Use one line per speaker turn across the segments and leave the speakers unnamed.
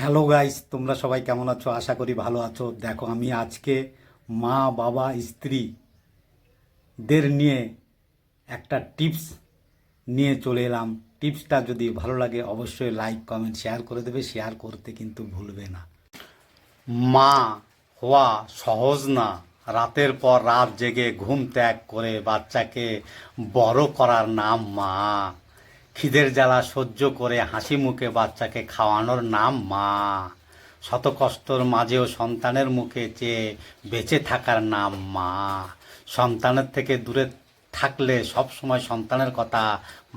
Hello guys, তোমরা সবাই কেমন আছো? আশা করি ভালো আছো। দেখো, আমি আজকে মা, বাবা স্ত্রীদের নিয়ে একটা টিপস নিয়ে চলে এলাম। টিপসটা যদি ভালো লাগে, অবশ্যই লাইক কমেন্ট শেয়ার করে দেবে। শেয়ার করতে কিন্তু ভুলবে না। মা হওয়া সহজ না। রাতের পর রাত জেগে ঘুম ত্যাগ করে বাচ্চাকে বড় করার নাম মা। খিদের জ্বালা সহ্য করে হাসি মুখে বাচ্চাকে খাওয়ানোর নাম মা। শত কষ্টর মাঝেও সন্তানের মুখে চেয়ে বেঁচে থাকার নাম মা। সন্তানের থেকে দূরে থাকলে সব সময় সন্তানের কথা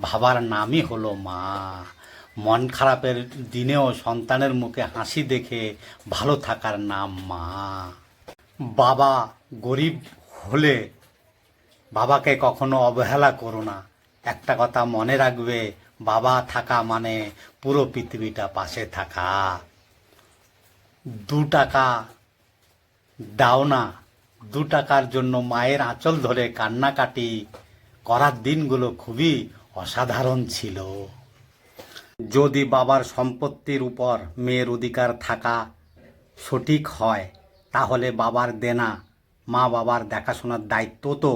ভাবার নামই হলো মা। মন খারাপের দিনেও সন্তানের মুখে হাসি দেখে ভালো থাকার নাম মা। বাবা গরিব হলে বাবাকে কখনো অবহেলা করো না। একটা কথা মনে রাখবে, বাবা থাকা মানে পুরো পৃথিবীটা পাশে থাকা। দু টাকা দাও না, দু টাকার জন্য মায়ের আঁচল ধরে কান্নাকাটি করার দিনগুলো খুবই অসাধারণ ছিল। যদি বাবার সম্পত্তির উপর মেয়ের অধিকার থাকা সঠিক হয়, তাহলে বাবার দেনা মা বাবার দেখাশোনার দায়িত্ব তো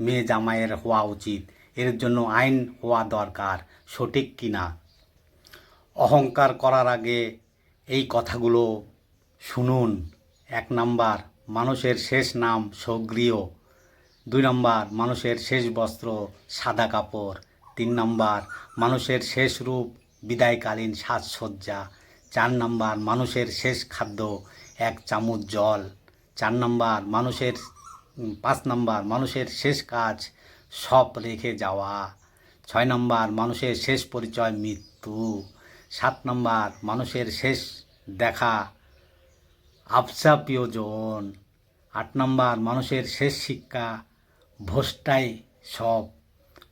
মেয়ে জামাইয়ের হওয়া উচিত। এর জন্য আইন হওয়া দরকার, সঠিক কি না? অহংকার করার আগে এই কথাগুলো শুনুন। এক নাম্বার, মানুষের শেষ নাম সগ্রিয় দুই নম্বর, মানুষের শেষ বস্ত্র সাদা কাপড়। তিন নম্বর, মানুষের শেষ রূপ বিদায়কালীন সাজসজ্জা। চার নম্বর, মানুষের শেষ খাদ্য এক চামচ জল। চার নাম্বার, মানুষের পাঁচ নাম্বার, মানুষের শেষ কাজ সব রেখে যাওয়া। ছয় নম্বর, মানুষের শেষ পরিচয় মৃত্যু। সাত নম্বর, মানুষের শেষ দেখা আবসা প্রিয়জন। আট নম্বর, মানুষের শেষ শিক্ষা ভোসটাই সব।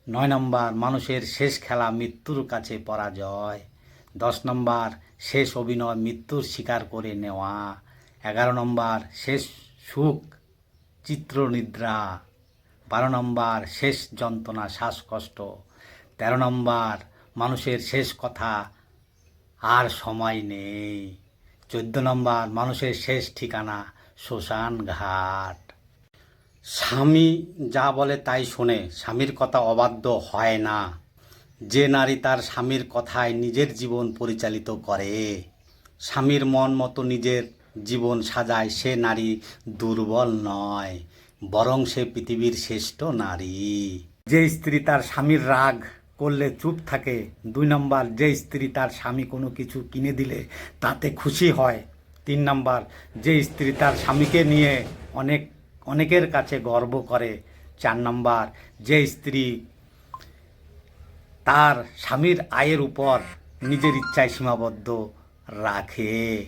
নয় নম্বর, মানুষের শেষ খেলা মৃত্যুর কাছে পরাজয়। দশ নম্বর, শেষ অভিনয় মৃত্যুর স্বীকার করে নেওয়া। এগারো নম্বর, শেষ সুখ, চিত্রনিদ্রা। বারো নম্বর শেষ যন্ত্রণা, শ্বাসকষ্ট। তেরো নম্বর মানুষের শেষ কথা, আর সময় নেই। চোদ্দ নম্বর মানুষের শেষ ঠিকানা, শ্মশান ঘাট। স্বামী যা বলে তাই শোনে, স্বামীর কথা অবাধ্য হয় না। যে নারী তার স্বামীর কথায় নিজের জীবন পরিচালিত করে, স্বামীর মন মতো নিজের জীবন সাজায়, সে নারী দুর্বল নয়। বরং সে পৃথিবীর শ্রেষ্ঠ নারী। যে স্ত্রী তার স্বামীর রাগ করলে চুপ থাকে, দুই নম্বর, যে স্ত্রী তার স্বামী কোনো কিছু কিনে দিলে তাতে খুশি হয়। তিন নম্বর, যে স্ত্রী তার স্বামীকে নিয়ে অনেক, অনেকের কাছে গর্ব করে। চার নম্বর, যে স্ত্রী তার স্বামীর আয়ের উপর নিজের ইচ্ছায় সীমাবদ্ধ রাখে।